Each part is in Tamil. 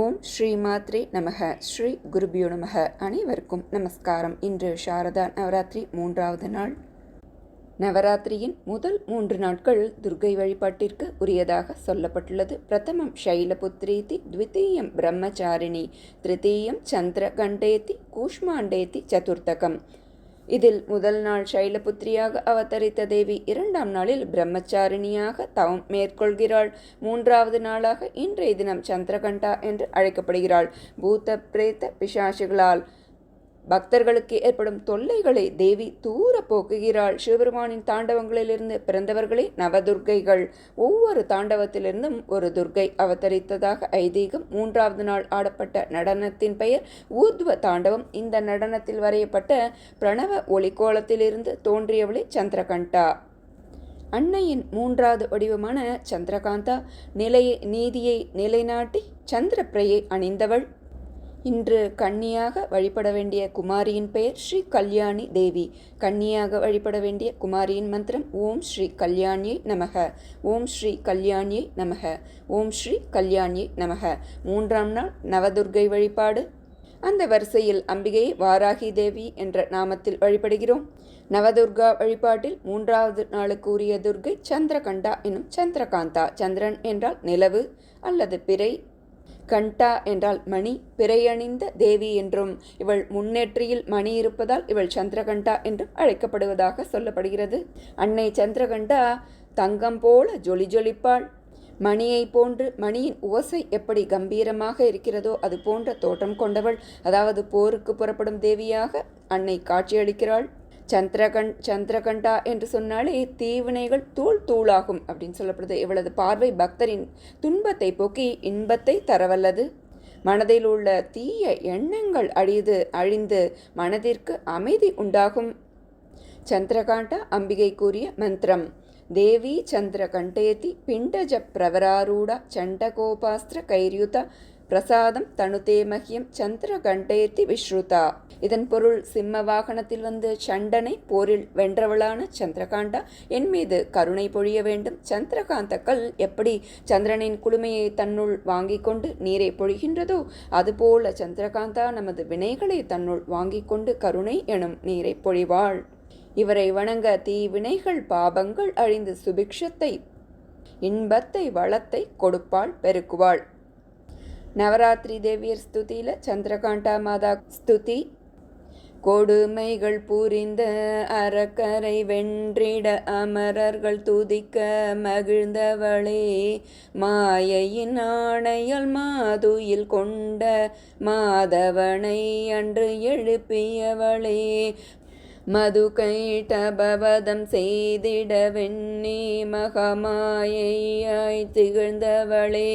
ஓம் ஸ்ரீ மாத்ரே நமக. ஸ்ரீ குருபியோ நமக. அனைவருக்கும் நமஸ்காரம். இன்று சாரதா நவராத்திரி மூன்றாவது நாள். நவராத்திரியின் முதல் மூன்று நாட்கள் துர்கை வழிபாட்டிற்கு உரியதாக சொல்லப்பட்டுள்ளது. பிரதமம் சைலபுத்ரீதி த்விதீயம் பிரம்மச்சாரிணி திருத்தீயம் சந்திரகண்டேதி கூஷ்மாண்டேதி சதுர்த்தகம். இதில் முதல் நாள் சைலபுத்திரியாக அவதரித்த தேவி இரண்டாம் நாளில் பிரம்மச்சாரிணியாக தவம் மேற்கொள்கிறாள். மூன்றாவது நாளாக இன்றைய தினம் சந்திரகண்டா என்று அழைக்கப்படுகிறாள். பூத்த பிரேத பிசாசுகளால் பக்தர்களுக்கு ஏற்படும் தொல்லைகளை தேவி தூர போக்குகிறாள். சிவபெருமானின் தாண்டவங்களிலிருந்து பிறந்தவர்களே நவதுர்க்கைகள் ஒவ்வொரு தாண்டவத்திலிருந்தும் ஒரு துர்க்கை அவதரித்ததாக ஐதீகம் மூன்றாவது நாள் ஆடப்பட்ட நடனத்தின் பெயர் ஊர்துவ தாண்டவம். இந்த நடனத்தில் வரையப்பட்ட பிரணவ ஒளிக்கோலத்திலிருந்து தோன்றியவளே சந்திரகண்டா அன்னையின் மூன்றாவது வடிவமான சந்திரகாந்தா நிலையை நீதியை நிலைநாட்டி சந்திரப்பிரையை அணிந்தவள். இன்று கன்னியாக வழிபட வேண்டிய குமாரியின் பெயர் ஸ்ரீ கல்யாணி தேவி. கன்னியாக வழிபட வேண்டிய குமாரியின் மந்திரம் ஓம் ஸ்ரீ கல்யாணியை நமக. ஓம் ஸ்ரீ கல்யாணியை நமக. ஓம் ஸ்ரீ கல்யாணியை நமக. மூன்றாம் நாள் நவதுர்கை வழிபாடு. அந்த வரிசையில் அம்பிகை வாராகி தேவி என்ற நாமத்தில் வழிபடுகிறோம். நவதுர்கா வழிபாட்டில் மூன்றாவது நாளுக்கு உரிய துர்கை சந்திரகண்டா எனும் சந்திரகாந்தா. சந்திரன் என்றால் நிலவு அல்லது பிறை கண்டா என்றால் மணி பிறையணிந்த தேவி என்றும் இவள் முன்னேற்றியில் மணி இருப்பதால் இவள் சந்திரகண்டா என்றும் அழைக்கப்படுவதாக சொல்லப்படுகிறது. அன்னை சந்திரகண்டா தங்கம் போல ஜொலி ஜொலிப்பாள். மணியை போன்று மணியின் ஓசை எப்படி கம்பீரமாக இருக்கிறதோ அது போன்ற தோற்றம் கொண்டவள். அதாவது போருக்கு புறப்படும் தேவியாக அன்னை காட்சியளிக்கிறாள். சந்திரகண் சந்திரகண்டா என்று சொன்னாலே தீவினைகள் தூள் தூளாகும் அப்படின்னு சொல்லப்படுது. இவளது பார்வை பக்தரின் துன்பத்தை போக்கி இன்பத்தை தரவல்லது. மனதில் உள்ள தீய எண்ணங்கள் அழிது அழிந்து மனதிற்கு அமைதி உண்டாகும். சந்திரகாண்டா அம்பிகை கூறிய மந்திரம் தேவி சந்திரகண்டேதி பிண்டஜ பிரவராரூடா சண்டகோபாஸ்திர கைரியுத பிரசாதம் தனுதே மகியம் சந்திரகண்டேத்தி விஸ்ருதா இதன் பொருள் சிம்ம வாகனத்தில் வந்து சண்டனை போரில் வென்றவளான சந்திரகாண்டா என் மீது கருணை பொழிய வேண்டும். சந்திரகாந்தக்கள் எப்படி சந்திரனின் குளுமையை தன்னுள் வாங்கிக் கொண்டு நீரை பொழிகின்றதோ அதுபோல சந்திரகாந்தா நமது வினைகளை தன்னுள் வாங்கிக் கொண்டு கருணை எனும் நீரை பொழிவாள். இவரை வணங்க தீவினைகள் பாபங்கள் அழிந்து சுபிக்ஷத்தை இன்பத்தை வளத்தை கொடுப்பாள் பெருக்குவாள். நவராத்திரி தேவியர் ஸ்துதியில் சந்திரகாண்டா மாதா ஸ்துதி. கொடுமைகள் புரிந்த அறக்கரை வென்றிட அமரர்கள் துதிக்க மகிழ்ந்தவளே. மாயையின் ஆணையால் மாதுயில் கொண்ட மாதவனை அன்று எழுப்பியவளே. மது கைட்டபவதம் செய்திட வெண்ணி மகமாயையாய் திகழ்ந்தவளே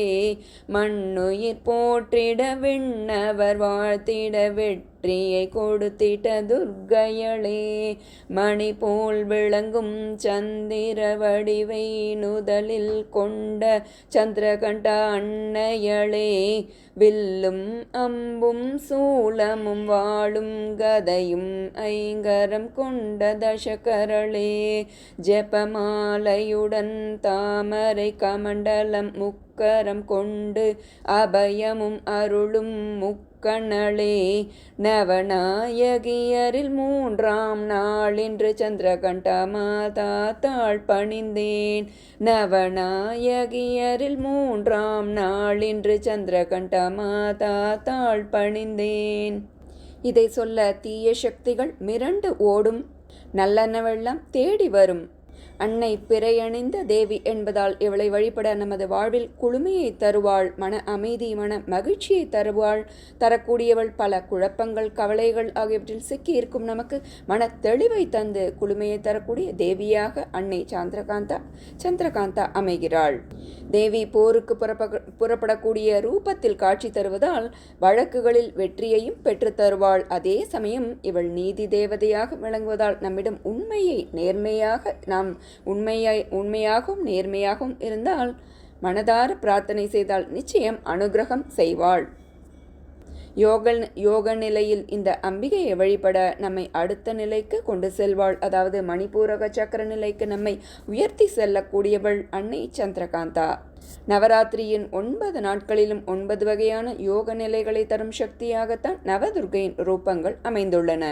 மண்ணுயிர் போற்றிட விண்ணவர் வாழ்த்திட வெற்றியை கொடுத்திட்ட துர்கையளே மணி போல் விளங்கும் சந்திர வடிவை நுதலில் கொண்ட சந்திரகண்ட அன்னையளே வில்லும் அம்பும் சூளமும் வாழும் கதையும் ஐங்கரம் கொண்ட தசகரளே ஜெபமாலையுடன் தாமரை கமண்டலம் முக் முக்கரம் கொண்டு அபயமும் அருளும் முக்கணளே நவநாயகியரில் மூன்றாம் நாளின்று சந்திரகண்டா மாதா தாழ் பணிந்தேன். நவநாயகியரில் மூன்றாம் நாளின்று சந்திரகண்ட மாதா தாழ் பணிந்தேன். இதை சொல்ல தீய சக்திகள் மிரண்டு ஓடும். நல்லனவெல்லாம் தேடி வரும். அன்னை பிறையணிந்த தேவி என்பதால் இவளை வழிபட நமது வாழ்வில் குளுமையை தருவாள் மன அமைதி மன மகிழ்ச்சியை தருவாள். தரக்கூடியவள் பல குழப்பங்கள் கவலைகள் ஆகியவற்றில் சிக்கி இருக்கும் நமக்கு மன தெளிவை தந்து குளுமையை தரக்கூடிய தேவியாக அன்னை சந்திரகாந்தா சந்திரகாந்தா அமைகிறாள். தேவி போருக்கு புறப்ப புறப்படக்கூடிய ரூபத்தில் காட்சி தருவதால் வழக்குகளில் வெற்றியையும் பெற்றுத்தருவாள் அதே சமயம் இவள் நீதி தேவதையாக விளங்குவதால் நம்மிடம் உண்மையை நேர்மையாக நாம் உண்மையாய் உண்மையாகவும் நேர்மையாகவும் இருந்தால் மனதார பிரார்த்தனை செய்தால் நிச்சயம் அனுகிரகம் செய்வாள். யோக யோக நிலையில் இந்த அம்பிகையை வழிபட நம்மை அடுத்த நிலைக்கு கொண்டு செல்வாள். அதாவது மணிப்பூரக சக்கர நிலைக்கு நம்மை உயர்த்தி செல்லக்கூடியவள் அன்னை சந்திரகாந்தா. நவராத்திரியின் ஒன்பது நாட்களிலும் ஒன்பது வகையான யோக நிலைகளை தரும் சக்தியாகத்தான் நவதுர்கையின் ரூபங்கள் அமைந்துள்ளன.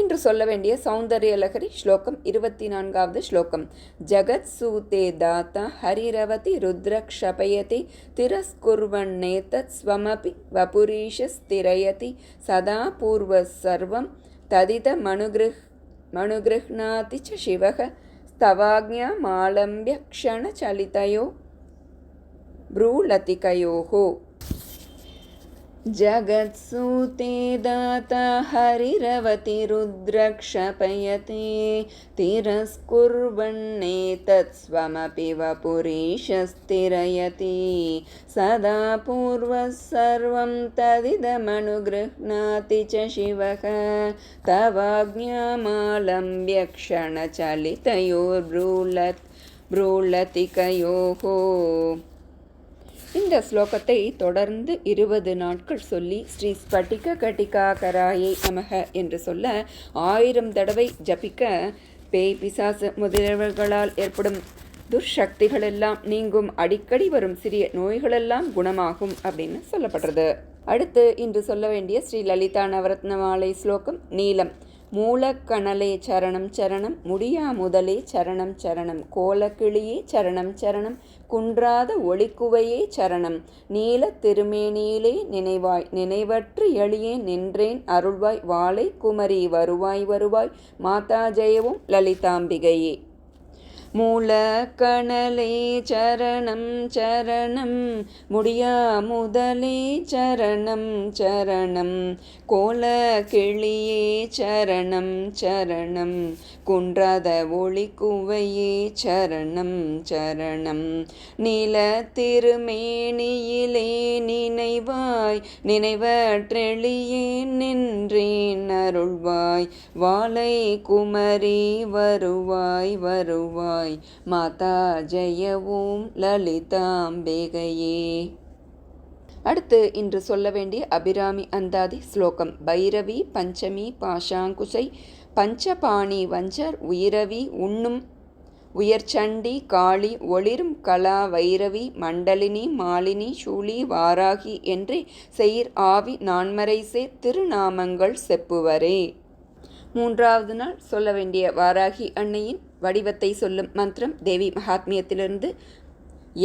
இன்று சொல்ல வேண்டிய சௌந்தர்ய லகரி ஸ்லோகம் இருபத்தி நான்காவது ஸ்லோகம் ஜகத் சூதே தாத்தா ஹரிரவதி ருத்ரக்ஷபயதி திரஸ்குர்வன்னேதத் ஸ்வமபி வபுரீஷஸ்திரயதி சதா பூர்வ சர்வம் ததித மனுகிருஹ் மனுகிருஹ்ணாதி ச சிவக ஸ்தவாக்ஞா மாலம்பிய க்ஷணச்சலிதயோ भ्रूलतिकयोः जगत्सूते दाता हरिरवतिरुद्रक्षपयते तिरस्कुर्वन्नेतत्स्वमपि वपुरीशस्तिरयति। सदा पूर्वः सर्वं तदिदमनुगृह्णाति च शिवः। तवाज्ञामालम्ब्य क्षणचलितयोर्ब्रूलत् ब्रूलतिकयोः இந்த ஸ்லோகத்தை தொடர்ந்து இருபது நாட்கள் சொல்லி ஸ்ரீ ஸ்பட்டிக கட்டிகா கராயை நமக என்று சொல்ல ஆயிரம் தடவை ஜபிக்க பேய் பிசாசு முதலியவர்களால் ஏற்படும் துர்சக்திகள் எல்லாம் நீங்கும் அடிக்கடி வரும் சிறிய நோய்களெல்லாம் குணமாகும் அப்படின்னு சொல்லப்படுறது. அடுத்து இன்று சொல்ல வேண்டிய ஸ்ரீ லலிதா நவரத்ன மாலை ஸ்லோகம் நீலம். மூலக்கணலே சரணம் சரணம் முடியா முதலே சரணம் சரணம் கோலக்கிளியே சரணம் சரணம் குன்றாத ஒளிக்குவையே சரணம். நீல திருமேனியிலே நினைவாய் நினைவற்று எளியே நின்றேன் அருள்வாய் வாழை குமரி வருவாய் வருவாய் மாதா ஜெயவும் லலிதாம்பிகையே. மூலக்கணலே சரணம் சரணம். முடியா முதலே சரணம் சரணம். கோல கிளியே சரணம் சரணம். குன்றாத ஒளி குவையே சரணம் சரணம். நில திருமேனியிலே நினைவாய் நினைவற்றெளியே நின்றேன் அருள்வாய். வாழை குமரி வருவாய் வருவாய். மாதா ஜெய லலிதாம்பேகையே அடுத்து இன்று சொல்ல வேண்டிய அபிராமி அந்தாதி ஸ்லோகம் பைரவி பஞ்சமி பாஷாங்குசை பஞ்சபாணி வஞ்சர் உயிரவி உண்ணும் உயர்ச்சண்டி காளி ஒளிரும் கலா வைரவி மண்டலினி மாலினி சூலி வாராகி என்று செயிர் ஆவி நான்மறை சேர் திருநாமங்கள் செப்புவரே மூன்றாவது நாள் சொல்ல வேண்டிய வாராகி அன்னையின் வடிவத்தை சொல்லும் மந்திரம் தேவி மகாத்மியத்திலிருந்து.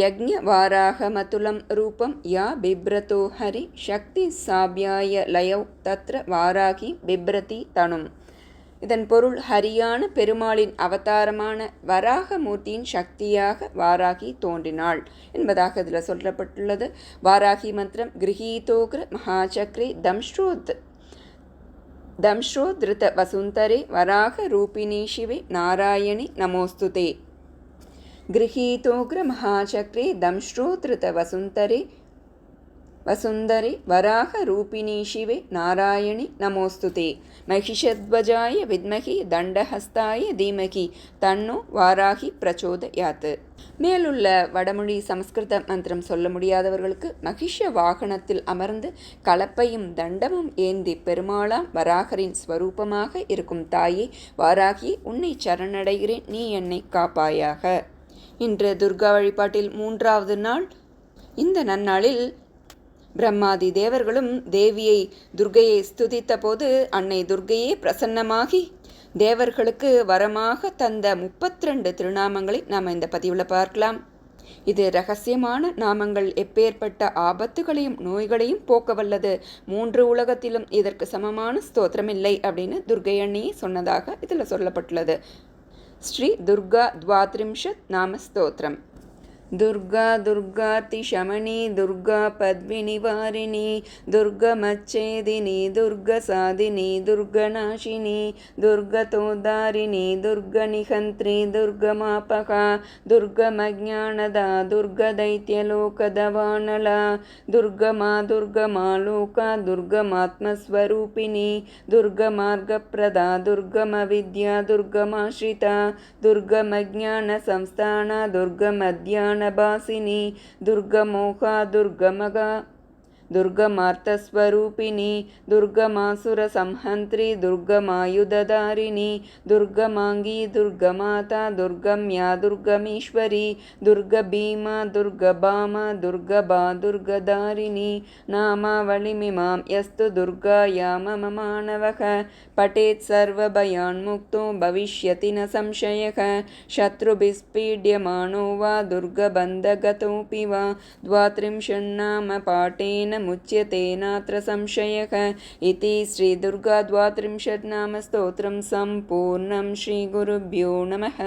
யக்ஞ வாராக மதுலம் ரூபம் யா பிப்ரதோ ஹரி சக்தி சாபியாய லயவ் தத்ர வாராகி பிப்ரதி தனும். இதன் பொருள் ஹரியான பெருமாளின் அவதாரமான வராகமூர்த்தியின் சக்தியாக வாராகி தோன்றினாள் என்பதாக இதில் சொல்லப்பட்டுள்ளது. வாராகி மந்திரம் கிரகீதோக்ர மகாசக்ரி தம்ஷ்ரோத் दंश्रोद्धृत वसुन्तरे वराहरूपिणी शिवे नारायणि नमोऽस्तु गृहीतोग्रमहाचक्रे दंश्रोद्धृतवसुन्तरे वसुन्दरे वराहरूपिणी शिवे नारायणि नमोऽस्तु ते महिषध्वजाय विद्महि दण्डहस्ताय धीमहि தன்னோ வாராகி பிரச்சோதயாத் மேலுள்ள வடமொழி சமஸ்கிருத மந்திரம் சொல்ல முடியாதவர்களுக்கு மகிஷ வாகனத்தில் அமர்ந்து கலப்பையும் தண்டமும் ஏந்தி பெருமாளாம் வராகரின் ஸ்வரூபமாக இருக்கும் தாயே வாராகி உன்னை சரணடைகிறேன் நீ என்னை காப்பாயாக இன்று துர்கா வழிபாட்டில் மூன்றாவது நாள் இந்த நன்னாளில் பிரம்மாதி தேவர்களும் தேவியை துர்கையை ஸ்துதித்த போது அன்னை துர்கையே பிரசன்னமாகி தேவர்களுக்கு வரமாக தந்த முப்பத்தி ரெண்டு திருநாமங்களை நாம் இந்த பதிவில் பார்க்கலாம். இது ரகசியமான நாமங்கள். எப்பேற்பட்ட ஆபத்துகளையும் நோய்களையும் போக்க வல்லது மூன்று உலகத்திலும் இதற்கு சமமான ஸ்தோத்திரமில்லை அப்படின்னு துர்கை அண்ணியை சொன்னதாக இதில் சொல்லப்பட்டுள்ளது. ஸ்ரீ துர்கா துவாத்ரிம்ஷத் நாம ஸ்தோத்திரம். దుర్గా దుర్గార్తి శమని దుర్గా పద్మిని వారిని దుర్గమచ్చేదిని దుర్గ సాధిని దుర్గనాశిని దుర్గతోదారిని దుర్గ నిహంత్రి దుర్గమాపక దుర్గమజ్ఞాನದ ದುರ್ಗ ದೈತ್ಯಲೋಕದ ವಾನಳ ದುರ್ಗಮಾ ದುರ್ಗಮಾ ಲೋಕ ದುರ್ಗಮಾತ್ಮಸ್ವರೂಪಿಣಿ ದುರ್ಗ ಮಾರ್ಗಪ್ರದ ದುರ್ಗಮ ವಿದ್ಯಾ ದುರ್ಗಮಾಶ್ರಿತ ದುರ್ಗಮಜ್ಞಾನ ಸಂಸ್ಥಾನ ದುರ್ಗಮಧ್ಯಾನ జ్ఞానభాసిని దుర్గమోహ దుర్గమగా दुर्गमार्तस्वरूपिणी दुर्गमासुरसंहन्त्री दुर्गमायुधधारिणी दुर्गमाङ्गी दुर्गमाता दुर्गम्या दुर्गमीश्वरी दुर्गभीमा दुर्गभामा दुर्गभा दुर्गधारिणी नामावलिमिमां यस्तु दुर्गाया मम मानवः पठेत् सर्वभयान्मुक्तो भविष्यति न संशयः शत्रुभिस्पीड्यमानो वा दुर्गबन्धगतोऽपि वा द्वात्रिंशन्नाम पाठेन मुच्यते नात्र संशयः इति श्रीदुर्गा द्वात्रिंशत् नाम स्तोत्रं सम्पूर्णं श्रीगुरुभ्यो नमः।